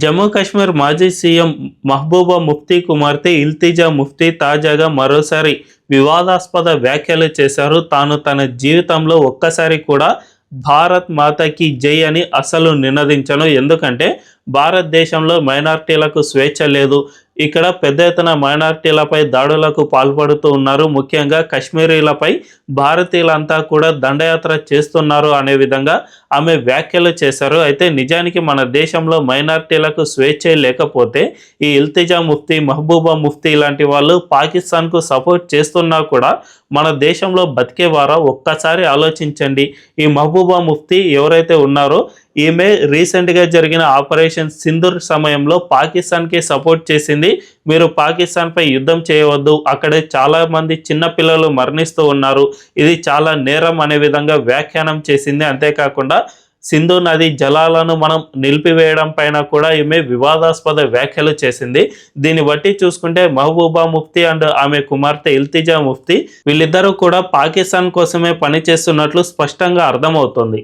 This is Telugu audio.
జమ్మూ కాశ్మీర్ మాజీ సీఎం మహబూబా ముఫ్తీ కుమార్తె ఇల్తిజా ముఫ్తీ తాజాగా మరోసారి వివాదాస్పద వ్యాఖ్యలు చేశారు. తాను తన జీవితంలో ఒక్కసారి కూడా భారత్ మాతకి జై అని అసలు నినదించను. ఎందుకంటే భారతదేశంలో మైనార్టీలకు స్వేచ్ఛ లేదు. ఇక్కడ పెద్ద ఎత్తున మైనార్టీలపై దాడులకు పాల్పడుతూ ఉన్నారు. ముఖ్యంగా కశ్మీరీలపై భారతీయులంతా కూడా దండయాత్ర చేస్తున్నారు అనే విధంగా ఆమె వ్యాఖ్యలు చేశారు. అయితే నిజానికి మన దేశంలో మైనార్టీలకు స్వేచ్ఛ లేకపోతే ఈ ఇల్తిజా ముఫ్తీ మహబూబా ముఫ్తీ లాంటి వాళ్ళు పాకిస్తాన్కు సపోర్ట్ చేస్తున్నా కూడా మన దేశంలో బతికేవారా? ఒక్కసారి ఆలోచించండి. ఈ మహబూబా ముఫ్తీ ఎవరైతే ఉన్నారో ఈమె రీసెంట్గా జరిగిన ఆపరేషన్ సింధూర్ సమయంలో పాకిస్తాన్కి సపోర్ట్ చేసింది. మీరు పాకిస్తాన్పై యుద్ధం చేయవద్దు. అక్కడే చాలామంది చిన్నపిల్లలు మరణిస్తూ ఉన్నారు. ఇది చాలా నేరం అనే విధంగా వ్యాఖ్యానం చేసింది. అంతేకాకుండా సింధు నది జలాలను మనం నిలిపివేయడం పైన కూడా ఈమె వివాదాస్పద వ్యాఖ్యలు చేసింది. దీన్ని బట్టి చూసుకుంటే మహబూబా ముఫ్తీ అండ్ ఆమె కుమార్తె ఇల్తిజా ముఫ్తీ వీళ్ళిద్దరూ కూడా పాకిస్తాన్ కోసమే పనిచేస్తున్నట్లు స్పష్టంగా అర్థమవుతుంది.